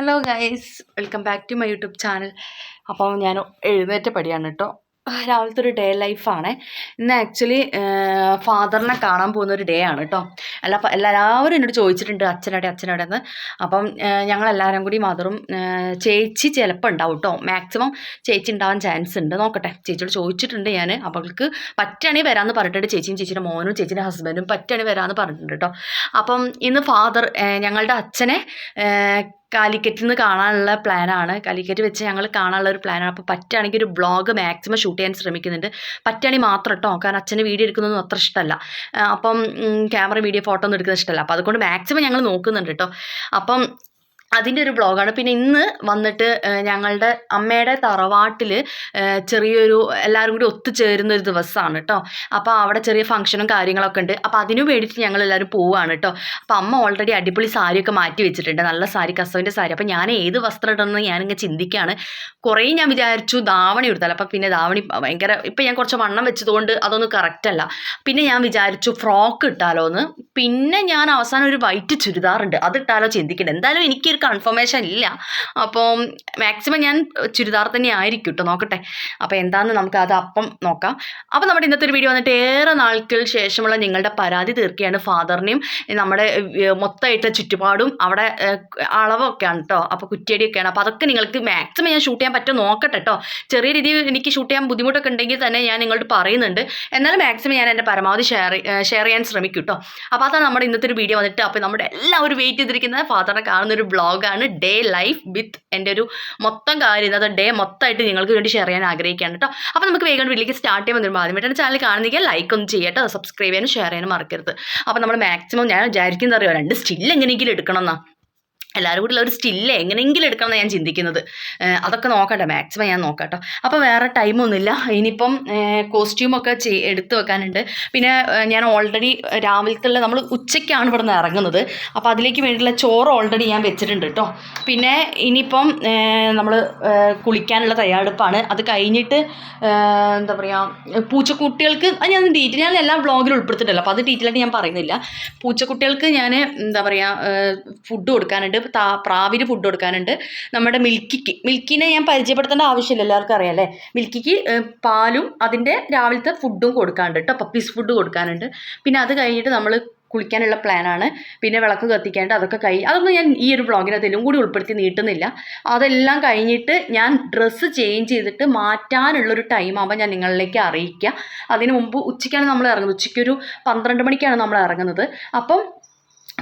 Hello guys welcome back to my YouTube channel അപ്പം ഞാൻ എഴുന്നേറ്റ പടിയാണ് കേട്ടോ രാവിലത്തെ ഒരു ഡേ ലൈഫാണ് ഇന്ന് ആക്ച്വലി ഫാദറിനെ കാണാൻ പോകുന്ന ഒരു ഡേ ആണ് കേട്ടോ അല്ല എല്ലാവരും എന്നോട് ചോദിച്ചിട്ടുണ്ട് അച്ഛനടെ അച്ഛനടെ എന്ന്. അപ്പം ഞങ്ങളെല്ലാവരും കൂടി മദറും ചേച്ചി ചിലപ്പോൾ ഉണ്ടാവും കേട്ടോ മാക്സിമം ചേച്ചി ഉണ്ടാവാൻ ചാൻസ് ഉണ്ട്. നോക്കട്ടെ. ചേച്ചിയോട് ചോദിച്ചിട്ടുണ്ട് ഞാൻ അവൾക്ക് പറ്റുകയാണെങ്കിൽ വരാമെന്ന് പറഞ്ഞിട്ടുണ്ട്. ചേച്ചിയും ചേച്ചിയുടെ മോനും ചേച്ചിയുടെ ഹസ്ബൻഡും പറ്റുകയാണെങ്കിൽ വരാമെന്ന് പറഞ്ഞിട്ടുണ്ട് കേട്ടോ അപ്പം ഇന്ന് ഫാദർ ഞങ്ങളുടെ അച്ഛനെ കാലിക്കറ്റിൽ നിന്ന് കാണാനുള്ള പ്ലാനാണ്. കാലിക്കറ്റ് വെച്ച് ഞങ്ങൾ കാണാനുള്ള ഒരു പ്ലാനാണ്. അപ്പോൾ പറ്റുകയാണെങ്കിൽ ഒരു ബ്ലോഗ് മാക്സിമം ഷൂട്ട് ചെയ്യാൻ ശ്രമിക്കുന്നുണ്ട്. പറ്റുകയാണെങ്കിൽ മാത്രം കേട്ടോ കാരണം അച്ഛന് വീഡിയോ എടുക്കുന്നതൊന്നും അത്ര ഇഷ്ടമല്ല അപ്പം ക്യാമറ വീഡിയോ ഫോട്ടോ ഒന്നും എടുക്കുന്നത് ഇഷ്ടമല്ല അപ്പോൾ അതുകൊണ്ട് മാക്സിമം ഞങ്ങൾ നോക്കുന്നുണ്ട് കേട്ടോ അപ്പം അതിന്റെ ഒരു ബ്ലോഗാണ്. പിന്നെ ഇന്ന് വന്നിട്ട് ഞങ്ങളുടെ അമ്മയുടെ തറവാട്ടിൽ ചെറിയൊരു എല്ലാവരും കൂടി ഒത്തുചേരുന്ന ഒരു ദിവസമാണ് കേട്ടോ അപ്പോൾ അവിടെ ചെറിയ ഫംഗ്ഷനും കാര്യങ്ങളൊക്കെ ഉണ്ട്. അപ്പോൾ അതിനു വേണ്ടിയിട്ട് ഞങ്ങൾ എല്ലാവരും പോവുകയാണ് കേട്ടോ അപ്പോൾ അമ്മ ഓൾറെഡി അടിപൊളി സാരിയൊക്കെ മാറ്റി വെച്ചിട്ടുണ്ട്. നല്ല സാരി കസവിന്റെ സാരി. അപ്പോൾ ഞാൻ ഏത് വസ്ത്രം ഇടണമെന്ന് ഞാനിങ്ങനെ ചിന്തിക്കുകയാണ് കുറേ ഞാൻ വിചാരിച്ചു ധാവണി എടുത്താൽ അപ്പോൾ പിന്നെ ധാവണി ഭയങ്കര ഇപ്പം ഞാൻ കുറച്ച് വണ്ണം വെച്ചതുകൊണ്ട് അതൊന്നും കറക്റ്റല്ല പിന്നെ ഞാൻ വിചാരിച്ചു ഫ്രോക്ക് ഇട്ടാലോ എന്ന് പിന്നെ ഞാൻ അവസാനം ഒരു വൈറ്റ് ചുരിദാറുണ്ട്. അത് ഇട്ടാലോ ചിന്തിക്കുന്നുണ്ട് എന്തായാലും എനിക്കൊരു കൺഫർമേഷൻ ഇല്ല. അപ്പോൾ മാക്സിമം ഞാൻ ചുരിദാർ തന്നെ ആയിരിക്കും കേട്ടോ നോക്കട്ടെ. അപ്പോൾ എന്താണെന്ന് നമുക്ക് അത് അപ്പം നോക്കാം. അപ്പോൾ നമ്മുടെ ഇന്നത്തെ ഒരു വീഡിയോ വന്നിട്ട് ഏറെ നാൾക്ക് ശേഷമുള്ള നിങ്ങളുടെ പരാതി തീർക്കുകയാണ് ഫാദറിനെയും നമ്മുടെ മൊത്തമായിട്ട് ചുറ്റുപാടും അവിടെ അളവൊക്കെയാണ് കേട്ടോ അപ്പോൾ കുറ്റിയടിയൊക്കെയാണ്. അപ്പോൾ അതൊക്കെ നിങ്ങൾക്ക് മാക്സിമം ഞാൻ ഷൂട്ട് ചെയ്യാൻ പറ്റുമോ നോക്കട്ടെ കേട്ടോ ചെറിയ രീതിയിൽ എനിക്ക് ഷൂട്ട് ചെയ്യാൻ ബുദ്ധിമുട്ടൊക്കെ ഉണ്ടെങ്കിൽ തന്നെ ഞാൻ നിങ്ങളോട് പറയുന്നുണ്ട്. എന്നാലും മാക്സിമം ഞാൻ എന്റെ പരമാവധി ഷെയർ ഷെയർ ചെയ്യാൻ ശ്രമിക്കും കേട്ടോ അപ്പോൾ അതാണ് നമ്മുടെ ഇന്നത്തെ ഒരു വീഡിയോ വന്നിട്ട് അപ്പോൾ നമ്മുടെ എല്ലാവരും വെയിറ്റ് ചെയ്തിരിക്കുന്ന ഫാദറിനെ കാണുന്ന ഒരു ബ്ലോഗാണ് ഡേ ലൈഫ് വിത്ത് എന്റെ ഒരു മൊത്തം കാര്യം. അത് ഡേ മൊത്തമായിട്ട് നിങ്ങൾക്ക് വേണ്ടി ഷെയർ ചെയ്യാൻ ആഗ്രഹിക്കുകയാണ് കേട്ടോ അപ്പോൾ നമുക്ക് വേഗം വീട്ടിലേക്ക് സ്റ്റാർട്ട് ചെയ്യാൻ വരുമ്പോൾ ആദ്യമായിട്ടാണ് ചാനൽ കാണുന്നെങ്കിൽ ലൈക്ക് ഒന്ന് ചെയ്യട്ടോ സബ്സ്ക്രൈബ് ചെയ്യാനും ഷെയർ ചെയ്യാനും മറക്കരുത്. അപ്പോൾ നമ്മൾ മാക്സിമം ഞാൻ വിചാരിക്കുന്നത് അറിയാം? രണ്ട് സ്റ്റിൽ എങ്ങനെയെങ്കിലും എടുക്കണം എല്ലാവരും കൂടി ഒരു സ്റ്റില്ല് എങ്ങനെയെങ്കിലും എടുക്കണം ഞാൻ ചിന്തിക്കുന്നത്. അതൊക്കെ നോക്കട്ടെ മാക്സിമം ഞാൻ നോക്കാട്ടോ. അപ്പോൾ വേറെ ടൈമൊന്നുമില്ല ഇനിയിപ്പം കോസ്റ്റ്യൂമൊക്കെ ചെയ് എടുത്തു വെക്കാനുണ്ട്. പിന്നെ ഞാൻ ഓൾറെഡി രാവിലത്തുള്ള നമ്മൾ ഉച്ചയ്ക്കാണ് ഇവിടെ നിന്ന് ഇറങ്ങുന്നത്. അപ്പോൾ അതിലേക്ക് വേണ്ടിയുള്ള ചോറ് ഓൾറെഡി ഞാൻ വെച്ചിട്ടുണ്ട് കേട്ടോ പിന്നെ ഇനിയിപ്പം നമ്മൾ കുളിക്കാനുള്ള തയ്യാറെടുപ്പാണ്. അത് കഴിഞ്ഞിട്ട് എന്താ പറയുക പൂച്ചക്കുട്ടികൾക്ക് അത് ഞാൻ ഡീറ്റെയിൽ ഞാൻ എല്ലാ ബ്ലോഗിലും ഉൾപ്പെടുത്തിയിട്ടില്ല. അപ്പോൾ അത് ഡീറ്റെയിൽ ആയിട്ട് ഞാൻ പറയുന്നില്ല. പൂച്ചക്കുട്ടികൾക്ക് ഞാൻ എന്താ പറയുക ഫുഡ് കൊടുക്കാനുണ്ട്. താ പ്രാവിന് ഫുഡ് കൊടുക്കാനുണ്ട്. നമ്മുടെ മിൽക്കിക്ക്. മിൽക്കിനെ ഞാൻ പരിചയപ്പെടുത്തേണ്ട ആവശ്യമില്ല എല്ലാവർക്കും അറിയാം അല്ലേ? മിൽക്കിക്ക് പാലും അതിന്റെ രാവിലത്തെ ഫുഡും കൊടുക്കാനുണ്ട് കേട്ടോ. പപ്പീസ് ഫുഡ് കൊടുക്കാനുണ്ട്. പിന്നെ അത് കഴിഞ്ഞിട്ട് നമ്മൾ കുളിക്കാനുള്ള പ്ലാനാണ് പിന്നെ വിളക്ക് കത്തിക്കാണ്ട് അതൊക്കെ കഴി അതൊന്നും ഞാൻ ഈ ഒരു വ്ളോഗിനകത്ത് എല്ലാം കൂടി ഉൾപ്പെടുത്തി നീട്ടുന്നില്ല. അതെല്ലാം കഴിഞ്ഞിട്ട് ഞാൻ ഡ്രസ്സ് ചേഞ്ച് ചെയ്തിട്ട് മാറ്റാനുള്ളൊരു ടൈം ആകുമ്പോൾ ഞാൻ നിങ്ങളിലേക്ക് അറിയിക്കുക അതിന് മുമ്പ് ഉച്ചയ്ക്കാണ് നമ്മൾ ഇറങ്ങുന്നത്. ഉച്ചയ്ക്കൊരു പന്ത്രണ്ട് മണിക്കാണ് നമ്മൾ ഇറങ്ങുന്നത്. അപ്പം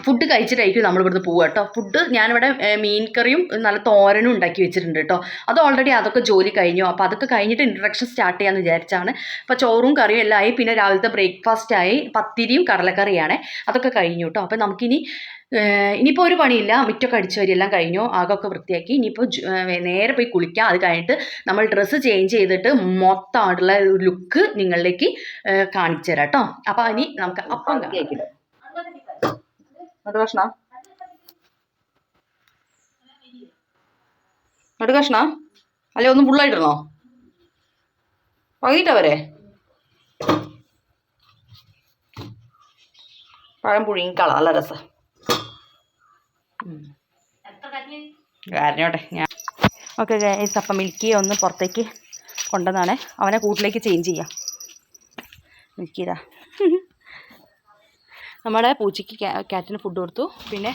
ഫുഡ് കഴിച്ചിട്ടായിരിക്കും നമ്മൾ ഇവിടുന്ന് പോവുക കേട്ടോ. ഫുഡ് ഞാനിവിടെ മീൻ കറിയും നല്ല തോരനും ഉണ്ടാക്കി വെച്ചിട്ടുണ്ട് കേട്ടോ. അത് ഓൾറെഡി അതൊക്കെ ജോലി കഴിഞ്ഞു. അപ്പോൾ അതൊക്കെ കഴിഞ്ഞിട്ട് ഇൻട്രഡക്ഷൻ സ്റ്റാർട്ട് ചെയ്യാമെന്ന് വിചാരിച്ചാണ്. അപ്പോൾ ചോറും കറിയും എല്ലാം ആയി. പിന്നെ രാവിലത്തെ ബ്രേക്ക്ഫാസ്റ്റ് ആയി. പത്തിരിയും കടലക്കറിയാണ്. അതൊക്കെ കഴിഞ്ഞു കേട്ടോ. അപ്പോൾ നമുക്കിനി ഇനിയിപ്പോൾ ഒരു പണിയില്ല. മുറ്റൊക്കെ എല്ലാം കഴിഞ്ഞു. ആകൊക്കെ വൃത്തിയാക്കി. ഇനിയിപ്പോൾ നേരെ പോയി കുളിക്കാം. അത് കഴിഞ്ഞിട്ട് നമ്മൾ ഡ്രസ്സ് ചേഞ്ച് ചെയ്തിട്ട് മൊത്തമായിട്ടുള്ള ലുക്ക് നിങ്ങളിലേക്ക് കാണിച്ചു തരാം കേട്ടോ. അപ്പോൾ ഇനി നമുക്ക് അപ്പം കാണാം. ഒരു കഷ്ണ. ഒരു കഷ്ണ. അല്ലെ ഒന്ന് ഫുള്ളായിട്ടിടണോ വൈകിട്ടാ വരെ പഴം പുഴുങ്ങിക്കള നല്ല രസം. കാരണോട്ടെ ഞാൻ ഓക്കെ ഗൈസ് അപ്പം മിൽക്കി ഒന്ന് പുറത്തേക്ക് കൊണ്ടുവന്നാണ്. അവനെ കൂട്ടിലേക്ക് ചേഞ്ച് ചെയ്യാം. മിൽക്കി ഇതാ. നമ്മുടെ പൂച്ചയ്ക്ക് ക്യാ- ക്യാറ്റിന് ഫുഡ് കൊടുത്തു. പിന്നെ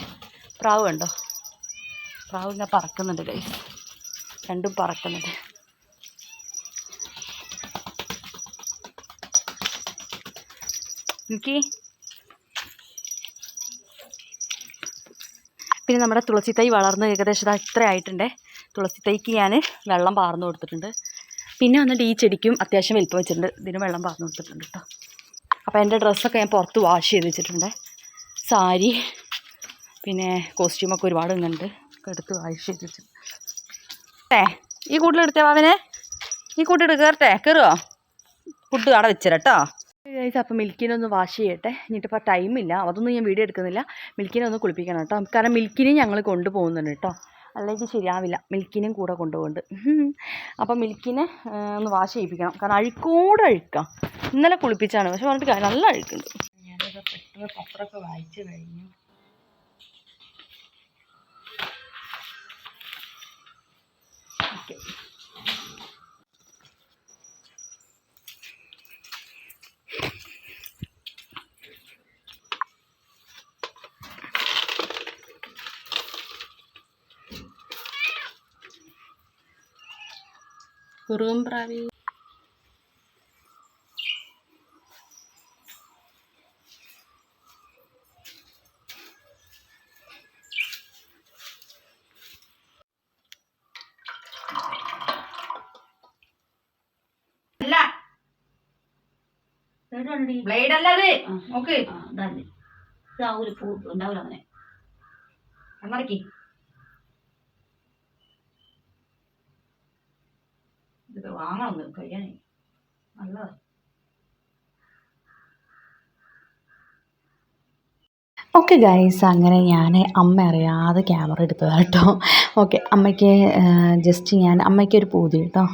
പ്രാവ് കണ്ടോ? പ്രാവ് ഇങ്ങനെ പറക്കുന്നുണ്ട് കൈ രണ്ടും പറക്കുന്നുണ്ട് എനിക്ക് പിന്നെ നമ്മുടെ തുളസി തൈ വളർന്ന് ഏകദേശം ഇത്ര ആയിട്ടുണ്ടേ. തുളസി തൈക്ക് ഞാൻ വെള്ളം പാർന്നു കൊടുത്തിട്ടുണ്ട്. പിന്നെ വന്നിട്ട് ഈ ചെടിക്കും അത്യാവശ്യം വലിപ്പം വെച്ചിട്ടുണ്ട്. ഇതിനും വെള്ളം പാർന്നു കൊടുത്തിട്ടുണ്ട് കേട്ടോ അപ്പോൾ എന്റെ ഡ്രസ്സൊക്കെ ഞാൻ പുറത്ത് വാഷ് ചെയ്ത് വെച്ചിട്ടുണ്ട്. സാരി പിന്നെ കോസ്റ്റ്യൂമൊക്കെ ഒരുപാട് ഇങ്ങുണ്ട് ഒക്കെ എടുത്ത് വാഷ് ചെയ്ത് വെച്ചിട്ടുണ്ട്. ഏ ഈ കൂട്ടിലെടുത്തേ അവനെ ഈ കൂട്ടിട്ട് കയറട്ടെ കയറുമോ ഫുഡ് അവിടെ വെച്ചിരട്ടോ ഗൈസ് അപ്പോൾ മിൽക്കിനെ ഒന്ന് വാഷ് ചെയ്യട്ടെ. എന്നിട്ടിപ്പോൾ ടൈമില്ല അതൊന്നും ഞാൻ വീഡിയോ എടുക്കുന്നില്ല. മിൽക്കിനെ ഒന്ന് കുളിപ്പിക്കണം കേട്ടോ കാരണം മിൽക്കിനെ ഞങ്ങൾ കൊണ്ടുപോകുന്നുണ്ട് കേട്ടോ അല്ലെങ്കിൽ ശരിയാവില്ല. മിൽക്കിനും കൂടെ കൊണ്ടുപോകുന്നത് അപ്പോൾ മിൽക്കിനെ ഒന്ന് വാഷ് ചെയ്യിപ്പിക്കണം. കാരണം അഴുക്കോടെ അഴുക്കാം. ഇന്നലെ കുളിപ്പിച്ചാണ്. പക്ഷെ പറഞ്ഞിട്ട് നല്ല അഴുക്കുണ്ട്. പത്രമൊക്കെ വായിച്ചു കഴിഞ്ഞു. ഓക്കെ. കുറുവും perawi. ബ്ലേഡ് അല്ലാതെ നോക്ക് ഇതാ ഒരു പൂ ഉണ്ടാവില്ല അങ്ങനെ കണ്ണടക്കി. ഇത് വാങ്ങണം കഴിയാനേ നല്ലതാ ഓക്കെ ഗൈസ് അങ്ങനെ ഞാൻ അമ്മ അറിയാതെ ക്യാമറ എടുത്തതാണ് കേട്ടോ ഓക്കെ അമ്മയ്ക്ക് ജസ്റ്റ് ഞാൻ അമ്മയ്ക്ക് ഒരു പൂതി കേട്ടോ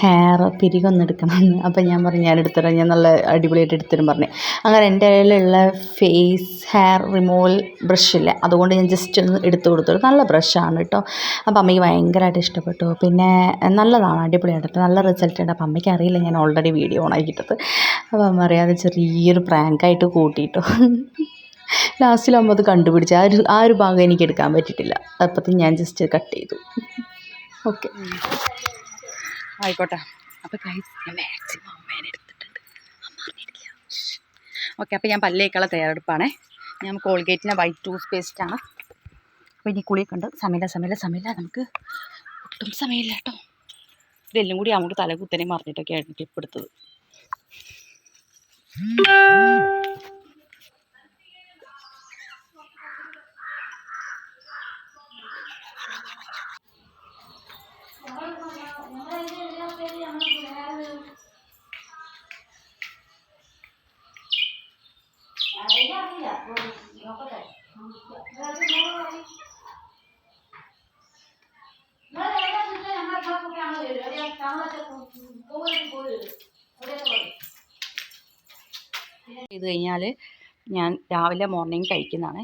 ഹെയർ പിരികൊന്ന് എടുക്കണമെന്ന്. അപ്പം ഞാൻ പറഞ്ഞു ഞാൻ എടുത്തരാം ഞാൻ നല്ല അടിപൊളിയായിട്ട് എടുത്തരും പറഞ്ഞു. അങ്ങനെ എന്റെ കയ്യിലുള്ള ഫേസ് ഹെയർ റിമൂവൽ ബ്രഷില്ല അതുകൊണ്ട് ഞാൻ ജസ്റ്റ് ഒന്ന് എടുത്തു കൊടുത്തു. നല്ല ബ്രഷാണ് കേട്ടോ അപ്പം അമ്മയ്ക്ക് ഭയങ്കരമായിട്ട് ഇഷ്ടപ്പെട്ടു. പിന്നെ നല്ലതാണ്. അടിപൊളിയായിട്ട് നല്ല റിസൾട്ട് ഉണ്ട്. അപ്പം അമ്മയ്ക്ക് അറിയില്ല. ഞാൻ ഓൾറെഡി വീഡിയോ ഓണാക്കിയിട്ടത് അപ്പോൾ അമ്മ അറിയാതെ ചെറിയൊരു പ്രാങ്കായിട്ട് കൂട്ടിയിട്ടു ലാസ്റ്റിലാകുമ്പോൾ അത് കണ്ടുപിടിച്ച് ആ ഒരു ആ ഒരു ഭാഗം എനിക്ക് എടുക്കാൻ പറ്റിയിട്ടില്ല. അപ്പോഴത്തേക്കും ഞാൻ ജസ്റ്റ് കട്ട് ചെയ്തു. ഓക്കെ ആയിക്കോട്ടെ. അപ്പോൾ മാക്സിമം ഓക്കെ അപ്പോൾ ഞാൻ പല്ലേക്കുള്ള തയ്യാറെടുപ്പാണേ. ഞാൻ കോൾഗേറ്റിന്റെ വൈറ്റ് ടൂത്ത് ആണ്. അപ്പോൾ ഇനി കുളിയൊക്കെ ഉണ്ട്. സമയമില്ല സമയമില്ല സമയമില്ല. നമുക്ക് ഒട്ടും സമയമില്ല കേട്ടോ. ഇതെല്ലാം കൂടി അങ്ങോട്ട് തല കുത്തനെ മറിഞ്ഞിട്ടൊക്കെ ആയിട്ട് ടിപ്പ് എടുത്തത്. ചെയ്ത് കഴിഞ്ഞാൽ ഞാൻ രാവിലെ മോർണിംഗ് കഴിക്കുന്നതാണ്.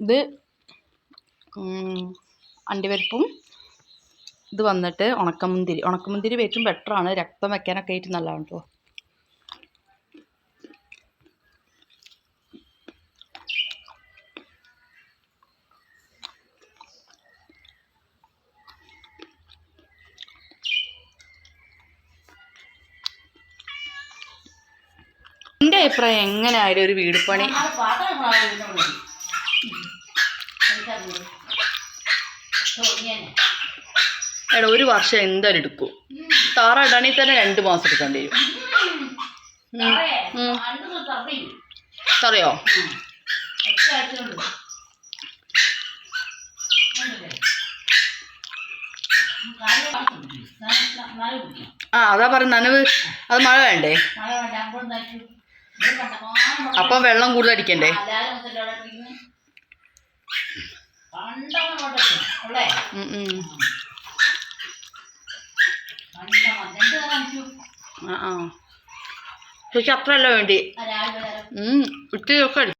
ഇത് അണ്ടിപരിപ്പും ഇത് വന്നിട്ട് ഉണക്കമുന്തിരി ഉണക്കമുന്തിരി ഏറ്റവും ബെറ്ററാണ് രക്തം വയ്ക്കാനൊക്കെ ആയിട്ട് നല്ലതാണ് കേട്ടോ എന്റെ അഭിപ്രായം എങ്ങനെ ആയാലും ഒരു വീട് പണി. എടാ ഒരു വർഷം എന്തായാലും എടുക്കും. താറ ഇടണി തന്നെ രണ്ട് മാസം എടുക്കേണ്ടി വരും. തറയോ. ആ അതാ പറഞ്ഞ നനവ്. അത് മഴ വേണ്ടേ? അപ്പം വെള്ളം കൂടുതൽ അടിക്കണ്ടേ? ഉം, ഉം. ആ ആ ചേച്ചി അത്രയല്ല വേണ്ടി ഉച്ച രാവിലെ